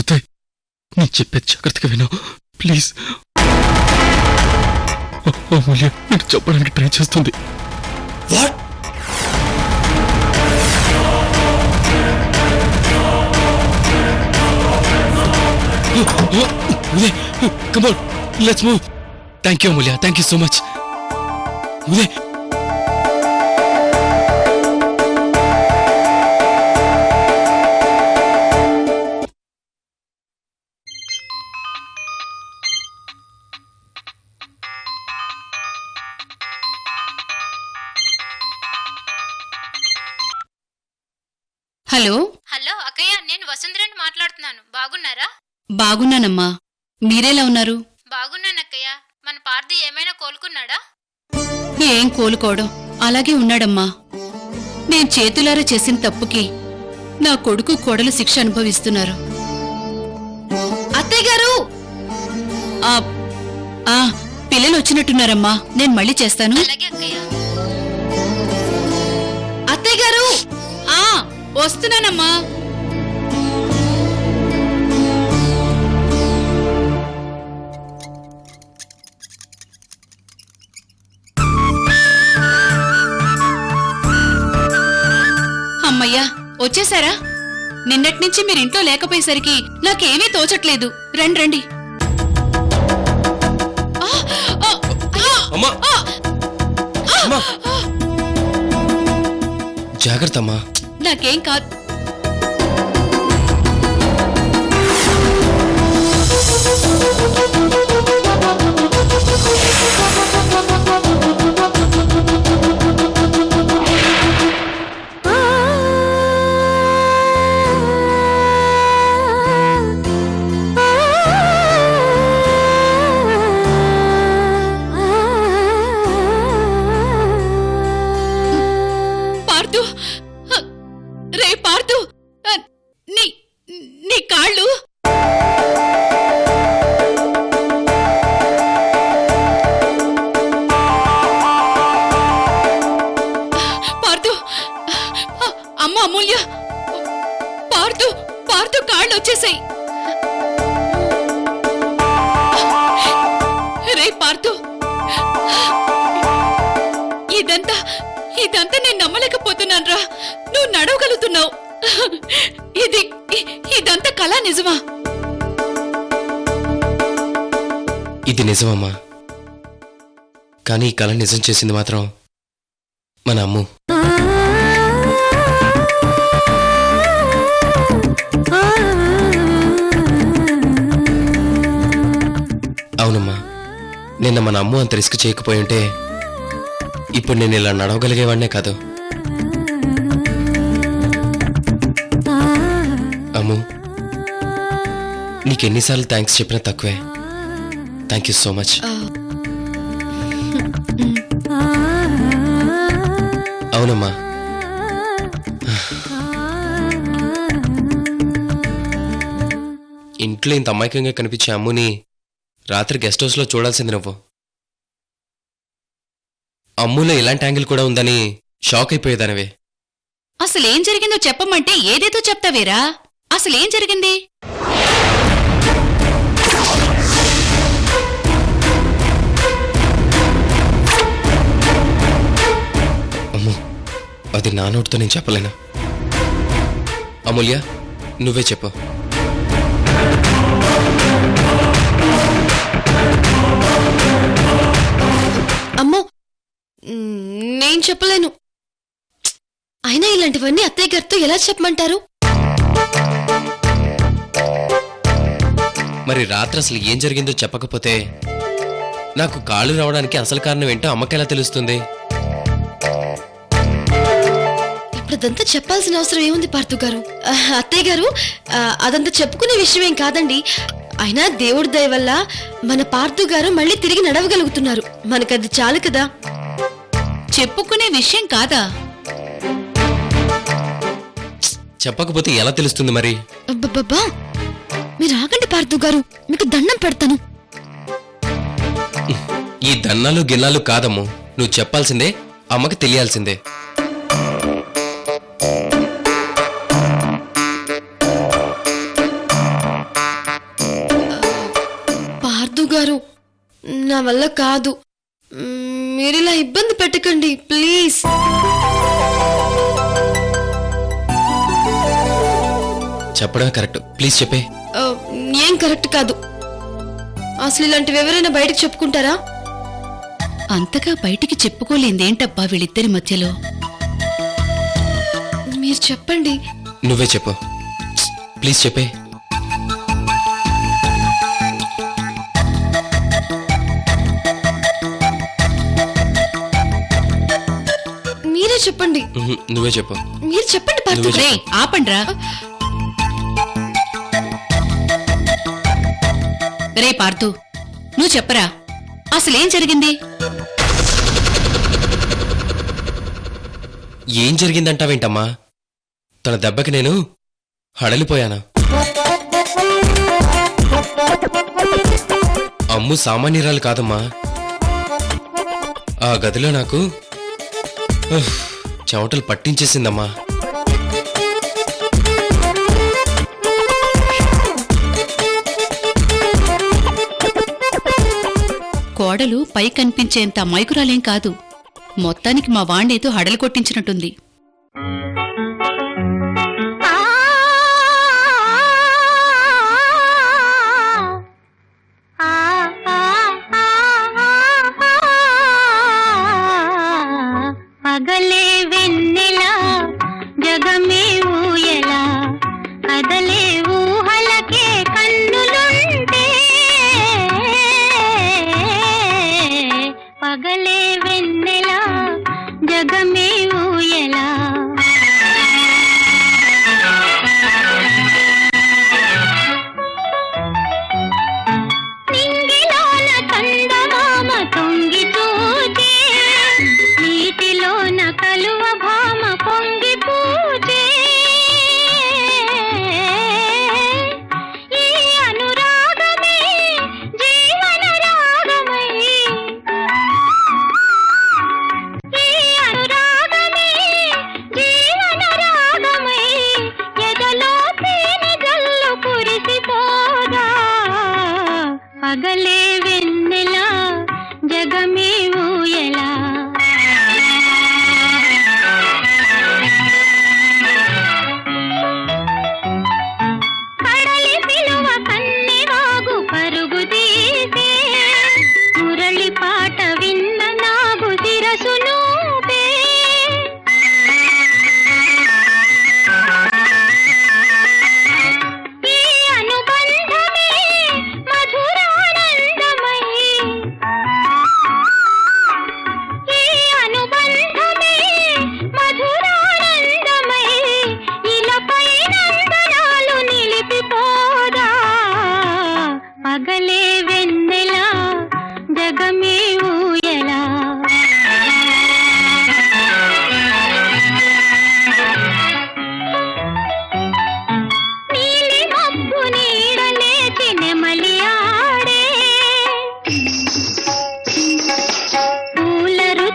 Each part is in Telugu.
ఉదయ్ నేను చెప్పేది జాగ్రత్తగా విను. ప్లీజ్. అమూల్య నీకు చెప్పడానికి ట్రై చేస్తుంది. What? Uday come on let's move thank you Amulya thank you so much Uday hello అక్కయ్య నేను వసుంధరని మాట్లాడుతున్నాను. బాగున్నారా? బాగున్నానమ్మా. మీరెలా ఉన్నారు? బాగున్నాను అక్కయ్య. మన పార్థి ఏమైనా కోలుకున్నాడా? ఏం కోలుకోవడం అలాగే ఉన్నాడమ్మా. నేను చేతులారా చేసిన తప్పుకి నా కొడుకు కోడలు శిక్ష అనుభవిస్తున్నారు. అత్తయ్య గారు! పిల్లలు వచ్చినట్టున్నారమ్మా. నేను మళ్ళీ చేస్తాను. అలాగే అక్కయ్య. అత్తయ్య గారు! వస్తున్నానమ్మా. అమ్మయ్యా వచ్చేసారా? నిన్నటి నుంచి మీరు ఇంట్లో లేకపోయేసరికి నాకేమీ తోచట్లేదు. రండి రండి. జాగ్రత్త అమ్మా. నాకేం కాదు కళ నిజం చేసింది మాత్రం మన అమ్ము. అవునమ్మా నిన్న మన అమ్ము అంత రిస్క్ చేయకపోయి ఉంటే ఇప్పుడు నేను ఇలా నడవగలిగేవాడినే కాదు. అమ్ము నీకెన్నిసార్లు థ్యాంక్స్ చెప్పినా తక్కువే. థ్యాంక్ యూ సో మచ్ అవునమ్మా. ఇంట్లో ఇంత అమాయకంగా కనిపించే అమ్ముని రాత్రి గెస్ట్ హౌస్లో చూడాల్సింది నువ్వు. అమ్ములో ఇలాంటి యాంగిల్ కూడా ఉందని షాక్ అయిపోయేదానివే. అసలేం జరిగిందో చెప్పమంటే ఏదేదో చెప్తావేరా? అసలేం జరిగింది? అది నా నోటితో నేను చెప్పలేను? అమూల్య నువ్వే చెప్పు. అమ్మో నేను చెప్పలేను. అయినా ఇలాంటివన్నీ అత్తయ్య గారితో ఎలా చెప్పమంటారు? మరి రాత్రి అసలు ఏం జరిగిందో చెప్పకపోతే నాకు కాళ్ళు రావడానికి అసలు కారణం ఏంటో అమ్మకెలా తెలుస్తుంది? ఇప్పుడు అదంతా చెప్పాల్సిన అవసరం ఏముంది పార్థు గారు? అత్తయ్య గారు అదంతా చెప్పుకునే విషయం ఏం కాదండి. అయినా దేవుడి దయ వల్ల మన పార్థు గారు మళ్ళీ తిరిగి నడవగలుగుతున్నారు. మనకది చాలు కదా? చెప్పుకునే విషయం కాదా? చెప్పకపోతే ఎలా తెలుస్తుంది మరి? అబ్బబ్బబ్బా! మీరు ఆగండి పార్థు గారు మీకు దండం పెడతాను. ఈ దన్నాలు గిన్నాలు కాదమ్ము. నువ్వు చెప్పాల్సిందే అమ్మకి తెలియాల్సిందే. పార్థు గారు నా వల్ల కాదు. మీరు ఇలా ఇబ్బంది పెట్టకండి ప్లీజ్. చెప్పడం కరెక్ట్. ప్లీజ్ చెప్పే. ఏం కరెక్ట్ కాదు. అసలు ఇలాంటివి ఎవరైనా బయటకు చెప్పుకుంటారా? అంతగా బయటికి చెప్పుకోలేందేంటబ్బా వీళ్ళిద్దరి మధ్యలో? మీరు చెప్పండి. నువ్వే చెప్పు. ప్లీజ్ చెప్పే. మీరే చెప్పండి. నువ్వే చెప్పు. మీరు చెప్పండి పార్థు రే ఆపండ్రా. రే పార్థు నువ్వు చెప్పరా? అసలేం జరిగింది? ఏం జరిగిందంటావేంటమ్మా? తన దెబ్బకి నేను హడలిపోయాను? అమ్ము సామాన్యురాలు కాదమ్మా. ఆ గదిలో నాకు చెమటలు పట్టించేసిందమ్మా. కోడలు పై కనిపించేంత మైకురాలేం కాదు. మొత్తానికి మా వాణ్ణేదో హడలు కొట్టించినట్టుంది.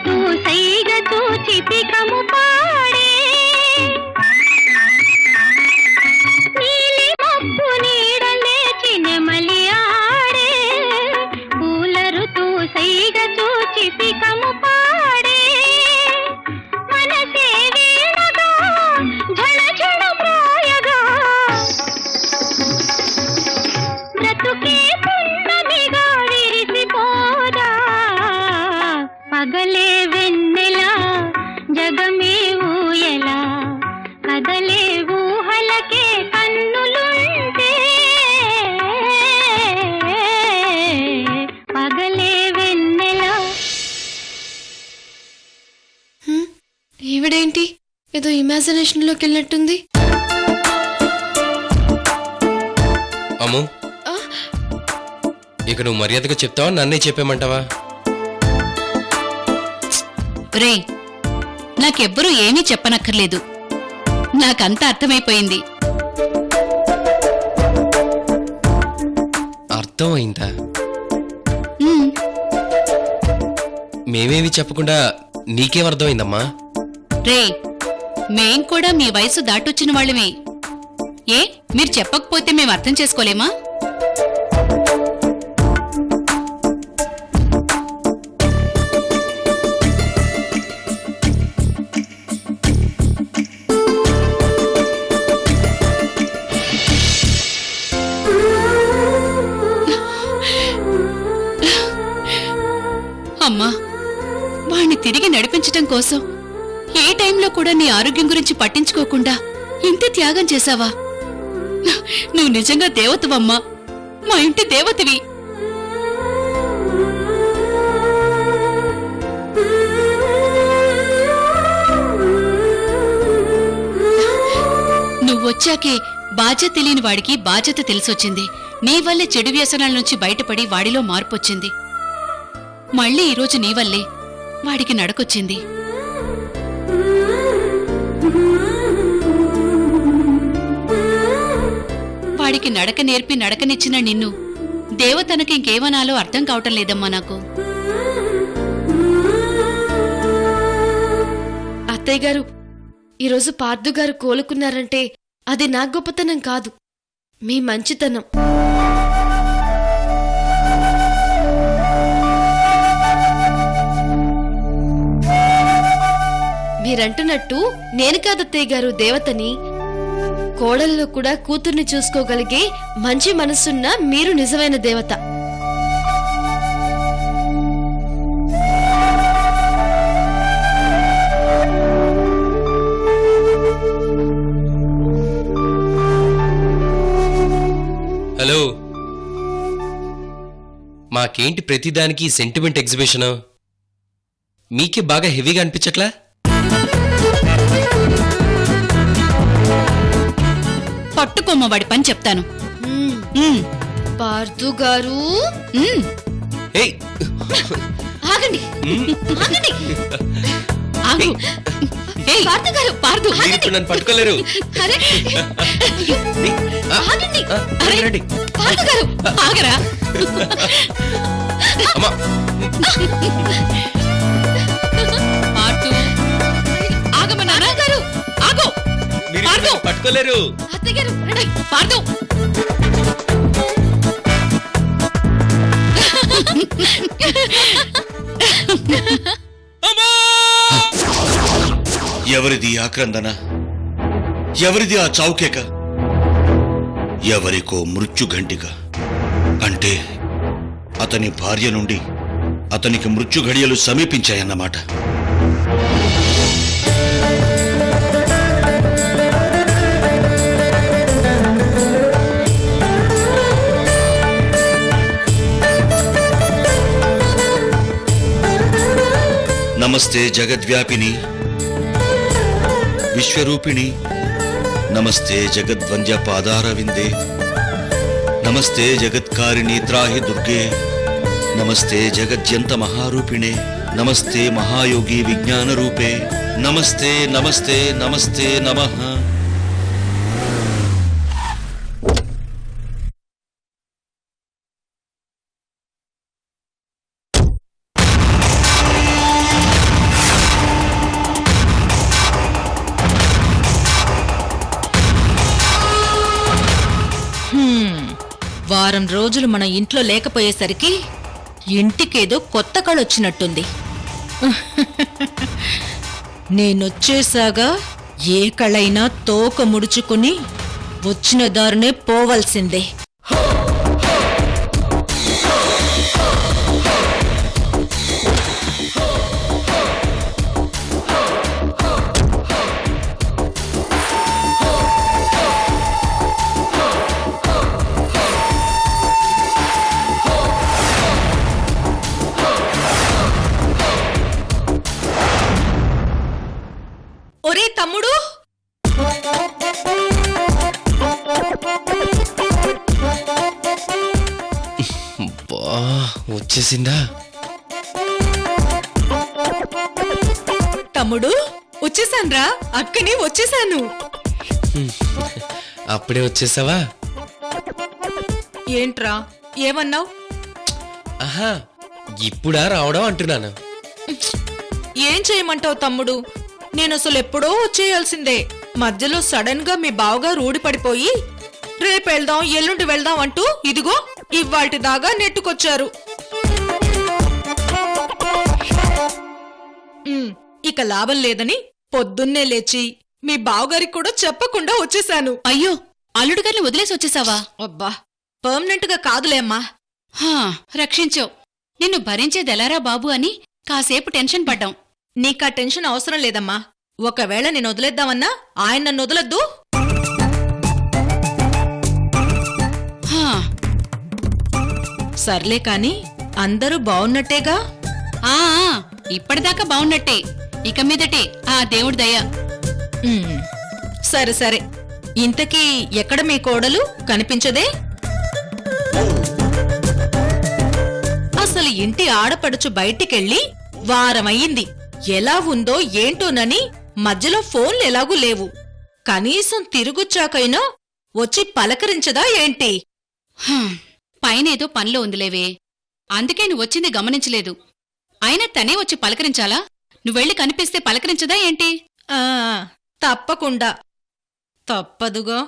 పూల ఋతు పా ఏదో ఇమాజినేషన్లోకి వెళ్ళినట్టుంది. అమ్ము. ఇక నువ్వు మర్యాదగా చెప్తావా? నన్నే చెప్పేమంటావా రే నాకెవ్వరూ ఏమీ చెప్పనక్కర్లేదు. నాకంతా అర్థమైపోయింది. అర్థమైందా? ఉమ్, మేమేమి చెప్పకుండా నీకేం అర్థమైందమ్మా? రే మేం కూడా మీ వయసు దాటొచ్చిన వాళ్ళమే. ఏ మీరు చెప్పకపోతే మేము అర్థం చేసుకోలేమా? అమ్మా వాణ్ణి తిరిగి నడిపించటం కోసం కూడా నీ ఆరోగ్యం గురించి పట్టించుకోకుండా ఇంత త్యాగం చేశావా? నువ్వు నిజంగా దేవతవమ్మా. మా ఇంటి దేవతవి. నువ్వొచ్చాకే బాధ్యత తెలియని వాడికి బాధ్యత తెలిసొచ్చింది. నీ వల్లే చెడు వ్యసనాల నుంచి బయటపడి వాడిలో మార్పొచ్చింది. మళ్ళీ ఈరోజు నీ వల్లే వాడికి నడకొచ్చింది. వాడికి నడక నేర్పి నడకనిచ్చిన నిన్ను. దేవతనకి ఇంకేమనాలో అర్థం కావటం లేదమ్మా నాకు. అత్తయ్య గారు ఈరోజు పార్థు గారు కోలుకున్నారంటే అది నా గొప్పతనం కాదు. మీ మంచితనం. మీరంటున్నట్టు నేను కాదత్తయ్య గారు దేవతని కోడల్లో కూడా కూతుర్ని చూసుకోగలిగే మంచి మనసున్న మీరు నిజమైన దేవత. హలో. మాకేంటి ప్రతిదానికి సెంటిమెంట్ ఎగ్జిబిషన్? మీకే బాగా హెవీగా అనిపించట్లా? పట్టుకోమ్మ వాడి పని చెప్తాను. ఉమ్, పార్థు గారు. ఉమ్, ఏయ్. ఆగండి. ఆగండి. ఆగు. ఏయ్, పార్థు గారు పార్థు. మీరు ఇప్పుడు నన్ను పట్టుకోలేరు. అరే. ఏయ్, ఆ, ఆగండి. ఆ, రండి, రండి. పార్థు గారు ఆగరా. అమ్మా. మీరు ఇప్పుడు పట్టుకోలేరు. అత్తయ్య గారు రండి. పార్దు ఎవరిది ఆక్రందన? ఎవరిది ఆ చౌకేక ఎవరికో మృత్యుఘంటిక అంటే అతని భార్య నుండి అతనికి మృత్యు ఘడియలు సమీపించాయన్నమాట. నమస్తే జగద్వ్యాపిని విశ్వరూపిణి నమస్తే జగద్వంద్య పాదారవిందే నమస్తే జగత్కారిణి త్రాహి దుర్గే నమస్తే జగజ్యంత మహారూపిణే నమస్తే మహాయోగి విజ్ఞాన రూపే నమస్తే నమస్తే నమస్తే నమః. వారం రోజులు మన ఇంట్లో లేకపోయేసరికి ఇంటికేదో కొత్త కళొచ్చినట్టుంది నేనొచ్చేసాగా ఏ కళైనా తోక ముడుచుకుని వచ్చిన దారినే పోవలసిందే. తమ్ముడు? వచ్చేసిందా? తమ్ముడు వచ్చేసాన్రా. అక్కని వచ్చేసాను. అప్పుడే వచ్చేసావా? ఏంట్రా? ఏమన్నావు? ఆహా ఇప్పుడా రావడం అంటున్నాను. ఏం చేయమంటావు తమ్ముడు? నేను అసలు ఎప్పుడో వచ్చేయాల్సిందే. మధ్యలో సడన్గా మీ బావగారు ఊడిపడిపోయి రేపు వెళ్దాం ఎల్లుండి వెళ్దాం అంటూ ఇదిగో ఇవాల్టి దాగా నెట్టుకొచ్చారు. ఇక లాభం లేదని పొద్దున్నే లేచి మీ బావగారికి కూడా చెప్పకుండా వచ్చేశాను అయ్యో అల్లుడు గారిని వదిలేసి వచ్చేసావా? అబ్బా పర్మనెంట్గా కాదులేమ్మా హా రక్షించావు నిన్ను భరించేదెలారా బాబు అని కాసేపు టెన్షన్ పడ్డాం. నీకా టెన్షన్ అవసరం లేదమ్మా. ఒకవేళ నేను వదిలేద్దామన్నా ఆయన నన్ను వదలొద్దు. సర్లే కాని అందరూ బావున్నట్టేగా? ఆ ఆ, ఇప్పటిదాకా బావున్నట్టే. ఇక మీదటే ఆ దేవుడి దయ. ఉమ్, సరే సరే. ఇంతకీ ఎక్కడ మీ కోడలు? కనిపించదే? అసలు ఇంటి ఆడపడుచు బయటికెళ్ళి వారమయ్యింది. ఎలా ఉందో ఏంటోనని మధ్యలో ఫోన్లు ఎలాగూ లేవు. కనీసం తిరుగుచ్చాకైనా వచ్చి పలకరించదా ఏంటి? పైనేదో పనిలో ఉందిలేవే. అందుకే నువ్వు వచ్చింది గమనించలేదు. అయినా తనే వచ్చి పలకరించాలా? నువ్వెళ్ళి కనిపిస్తే పలకరించదా ఏంటి? ఆ తప్పకుండా. తప్పదుగా.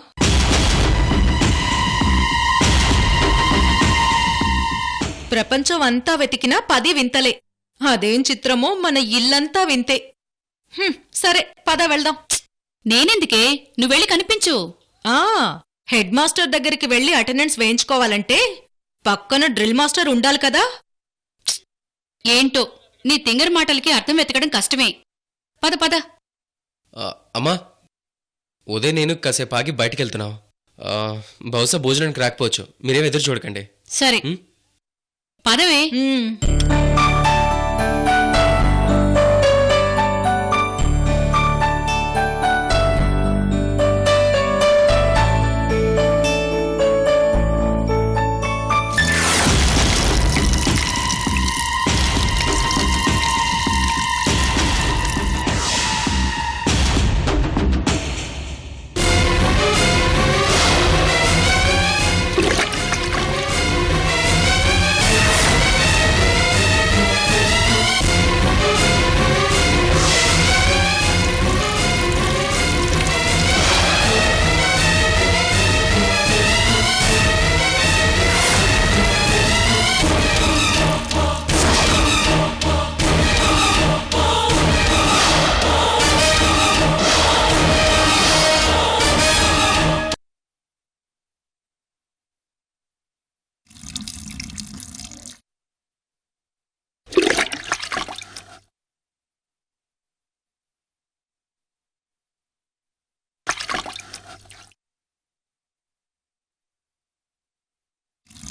ప్రపంచం అంతా వెతికినా పది వింతలే. అదేం చిత్రమో మన ఇల్లంతా వింతే. హ్మ్, సరే పద వెళ్దాం. నేనెందుకే? నువ్వెళ్ళి కనిపించు. ఆ హెడ్ మాస్టర్ దగ్గరికి వెళ్ళి అటెండెన్స్ వేయించుకోవాలంటే పక్కన డ్రిల్ మాస్టర్ ఉండాలి కదా. ఏంటో నీ తింగర్ మాటలకి అర్థం వెతకడం కష్టమే. పద పద. ఆ, అమ్మా ఉదయం నేను కాసేపు ఆగి బయటికి వెళ్తున్నాం ఆ, బహుశా భోజనానికి రాకపోవచ్చు. మీరేం ఎదురు చూడకండి. సరే? పదవే. హ్మ్.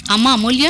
అమ్మా అమూల్య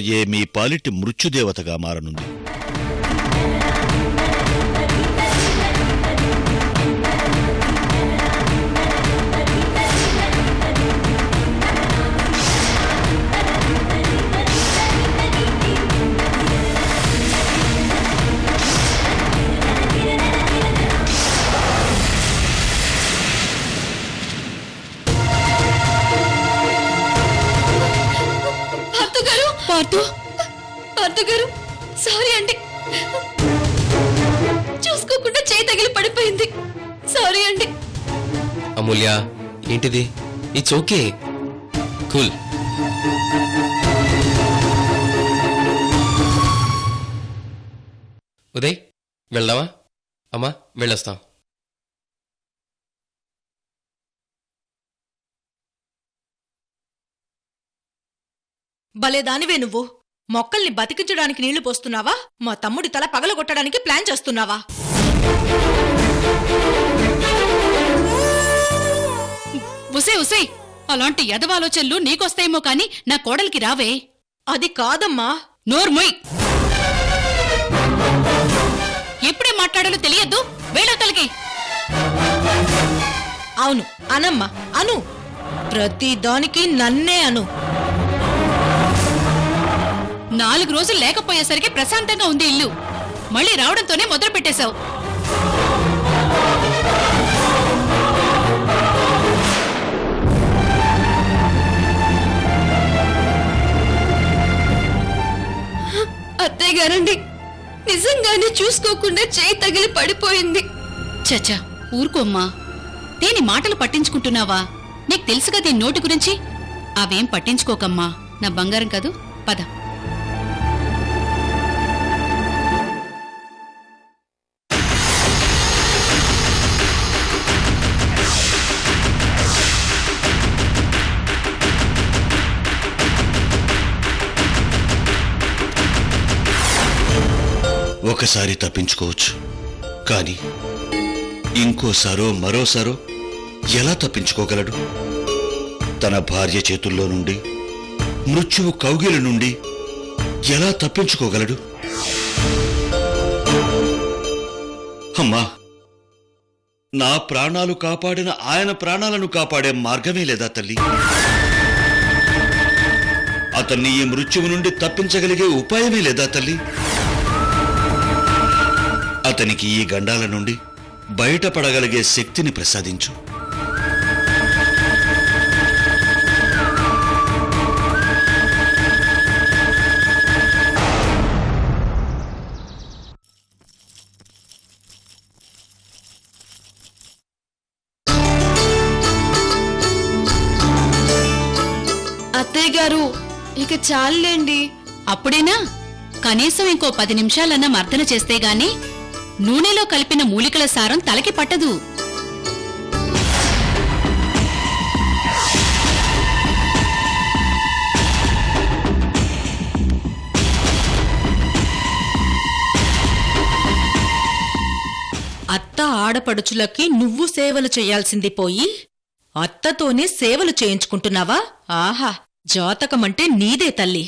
భార్యే మీ పాలిటి మృత్యుదేవతగా మారనుంది. పార్థు గారు. సారీ అండి. చూసుకోకుండా చేయి తగిలి పడిపోయింది. సారీ అండి. అమూల్య ఏంటిది? ఇట్స్ ఓకే కూల్ ఉదయ్ వెళ్దామా? అమ్మా వెళ్ళొస్తాం. భలేదానివే నువ్వు. మొక్కల్ని బతికించడానికి నీళ్ళు పోస్తున్నావా? మా తమ్ముడి తల పగలగొట్టడానికి ప్లాన్ చేస్తున్నావా? ఉసే ఉసే అలాంటి ఎదవాలోచనలు నీకొస్తాయేమో కాని నా కోడలికి రావే. అది కాదమ్మా. నోర్మొయ్ ఎప్పుడే మాట్లాడాలో తెలియద్దు. వేళతలకి అవును అనమ్మా అను. ప్రతి దానికి నన్నే అను. నాలుగు రోజులు లేకపోయేసరికి ప్రశాంతంగా ఉంది ఇల్లు. మళ్ళీ రావడంతోనే మొదలు పెట్టేశావు. అత్తయ్య గారండి నిజంగానే చూసుకోకుండా చేయి తగిలి పడిపోయింది. చచ్చా ఊరుకోమ్మా దేని మాటలు పట్టించుకుంటున్నావా? నీకు తెలుసుగా దీని నోటి గురించి? అవేం పట్టించుకోకమ్మా. నా బంగారం కదూ. పద. ఒకసారి తప్పించుకోవచ్చు. కానీ ఇంకోసారో మరోసారో ఎలా తప్పించుకోగలడు? తన భార్య చేతుల్లో నుండి మృత్యువు కౌగిల నుండి ఎలా తప్పించుకోగలడు? అమ్మా నా ప్రాణాలు కాపాడిన ఆయన ప్రాణాలను కాపాడే మార్గమే లేదా తల్లి? అతన్ని ఈ మృత్యువు నుండి తప్పించగలిగే ఉపాయమే లేదా తల్లి? అతనికి ఈ గండాల నుండి బయటపడగలిగే శక్తిని ప్రసాదించు. అత్తయ్య గారు ఇక చాలులేండి. అప్పుడేనా? కనీసం ఇంకో పది నిమిషాలన్నా మర్దన చేస్తే గాని నూనెలో కలిపిన మూలికల సారం తలకి పట్టదు. అత్త ఆడపడుచులకి నువ్వు సేవలు చేయాల్సింది పోయి అత్తతోనే సేవలు చేయించుకుంటున్నావా? ఆహా జాతకమంటే నీదే తల్లి.